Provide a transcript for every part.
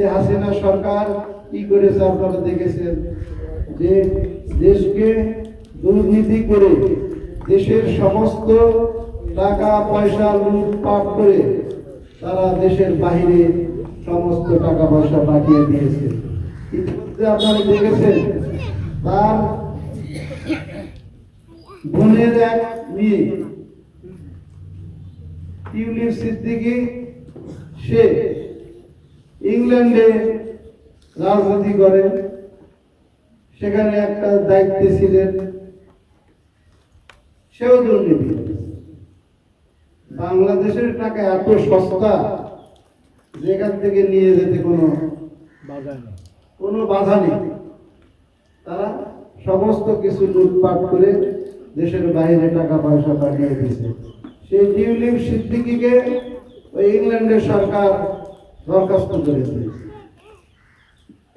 এই হাসিনা সরকার কি করেছে আপনারা দেখেছেন? যে দেশকে দুর্নীতি করে দেশের সমস্ত টাকা, পয়সা লুটপাট করে তারা দেশের বাইরে সমস্ত টাকা, পয়সা পাঠিয়ে দিয়েছে। ইতিমধ্যে আপনারা দেখেছেন তার বোনের এক মেয়ে, টিউলিপ সিদ্দিকি, সে ইংল্যান্ডে রাজনীতি করে সেখানে একটা দায়িত্বে ছিলেন সেও দুর্নীতি। বাংলাদেশের টাকা এত সস্তা যেখান থেকে নিয়ে যেতে কোনো কোনো বাধা নেই। তারা সমস্ত কিছু লুটপাট করে দেশের বাইরে টাকা পয়সা পাঠিয়ে দিয়েছে। সেই টিউলিপ সিদ্দিকিকে ওই ইংল্যান্ডের সরকার বরখাস্ত দিয়েছে।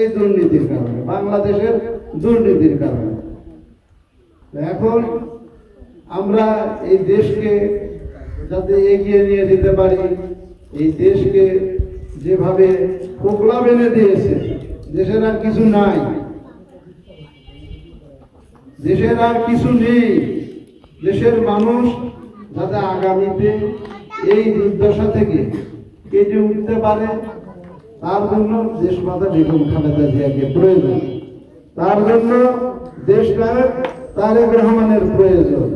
এই দুর্নীতির কারণে, বাংলাদেশের দুর্নীতির কারণে। এখন আমরা এই দেশকে যাতে এগিয়ে নিয়ে যেতে পারি, এই দেশকে যেভাবে পোকলা বেঁধে দিয়েছে, দেশের আর কিছু নাই। দেশের আর কিছু নেই। দেশের মানুষ যাতে আগামীতে এই দুর্দশা থেকে কেটে উঠতে পারে, তার জন্য দেশমাতা বেগম খালেদা জিয়াকে প্রয়োজন। তার জন্য দেশ নায়ক তারেক রহমানের প্রয়োজন।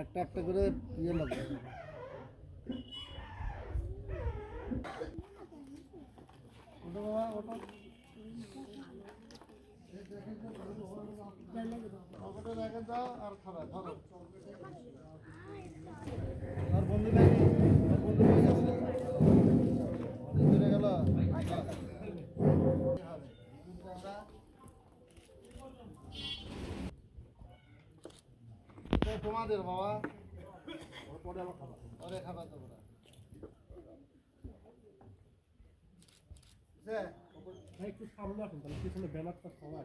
একটা একটা করে ইয়ে লাগবে। আর তোমাদের বাবা ওর পরে আবার খাবা। পরে খাবা তো ভাই একটু সামনে আসুন তাহলে পিছনে ব্যানারটা সবাই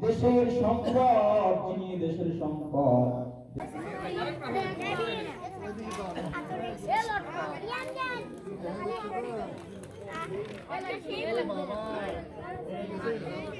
দেশের সম্পদ যিনি দেশের সম্পদ। রব্বুল আলামিন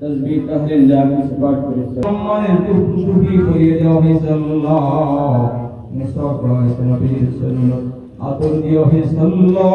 তসবিহ তাহলিল যা কিছু পাঠ সম্মানের টুকটুকি করিয়ে দেওয়া হয়েছে আল্লাহ। মুস্তাফা নবীর সুন্নাত। আতর দেওয়া হয়েছে আল্লাহ।